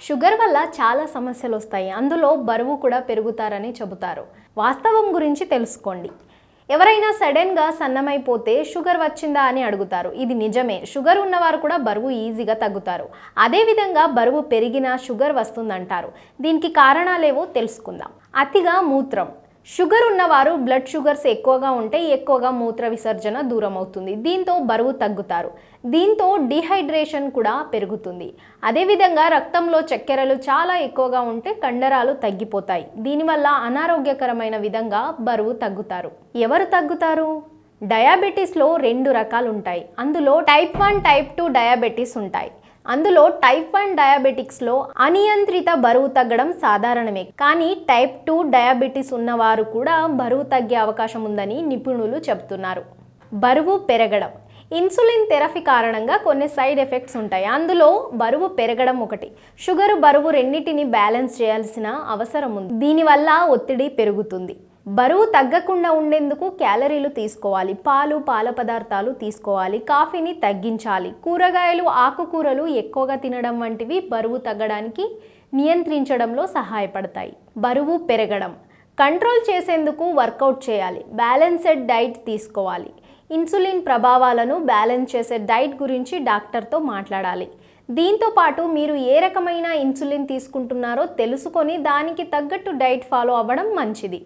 Sugar వల్ల చాలా సమస్యలు వస్తాయి అందులో బరువు కూడా పెరుగుతారని చెబుతారు. వాస్తవం గురించి తెలుసుకోండి. ఎవరైనా సడన్గా సన్నమైపోతే షుగర్ వచ్చిందా అని అడుగుతారు. ఇది నిజమే. షుగర్ ఉన్నవారు కూడా బరువు ఈజీగా తగ్గుతారు. అదేవిధంగా బరువు పెరిగినా షుగర్ వస్తుందంటారు. దీనికి కారణాలేవో తెలుసుకుందాం. అతిగా మూత్రం. షుగర్ ఉన్నవారు బ్లడ్ షుగర్స్ ఎక్కువగా ఉంటే ఎక్కువగా మూత్ర విసర్జన దూరం అవుతుంది దీంతో బరువు తగ్గుతారు. దీంతో డిహైడ్రేషన్ కూడా పెరుగుతుంది. అదేవిధంగా రక్తంలో చక్కెరలు చాలా ఎక్కువగా ఉంటే కండరాలు తగ్గిపోతాయి. దీనివల్ల అనారోగ్యకరమైన విధంగా బరువు తగ్గుతారు. ఎవరు తగ్గుతారు? డయాబెటీస్లో రెండు రకాలు ఉంటాయి అందులో type one type two diabetes ఉంటాయి. అందులో టైప్ వన్ డయాబెటిక్స్లో అనియంత్రిత బరువు తగ్గడం సాధారణమే. కానీ టైప్ టూ డయాబెటీస్ ఉన్నవారు కూడా బరువు తగ్గే అవకాశం ఉందని నిపుణులు చెబుతున్నారు. బరువు పెరగడం. ఇన్సులిన్ థెరపీ కారణంగా కొన్ని సైడ్ ఎఫెక్ట్స్ ఉంటాయి. అందులో బరువు పెరగడం ఒకటి. షుగర్ బరువు రెండింటిని బ్యాలెన్స్ చేయాల్సిన అవసరం ఉంది. దీనివల్ల ఒత్తిడి పెరుగుతుంది. బరువు తగ్గకుండా ఉండేందుకు క్యాలరీలు తీసుకోవాలి పాలు పాల పదార్థాలు తీసుకోవాలి కాఫీని తగ్గించాలి. కూరగాయలు ఆకుకూరలు ఎక్కువగా తినడం వంటివి బరువు తగ్గడానికి నియంత్రించడంలో సహాయపడతాయి. బరువు పెరగడం. కంట్రోల్ చేసేందుకు వర్కౌట్ చేయాలి. బ్యాలెన్సెడ్ డైట్ తీసుకోవాలి. ఇన్సులిన్ ప్రభావాలను బ్యాలెన్స్ చేసే డైట్ గురించి డాక్టర్తో మాట్లాడాలి. దీంతో పాటు మీరు ఏ రకమైన ఇన్సులిన్ తీసుకుంటున్నారో తెలుసుకొని దానికి తగ్గట్టు డైట్ ఫాలో అవ్వడం మంచిది.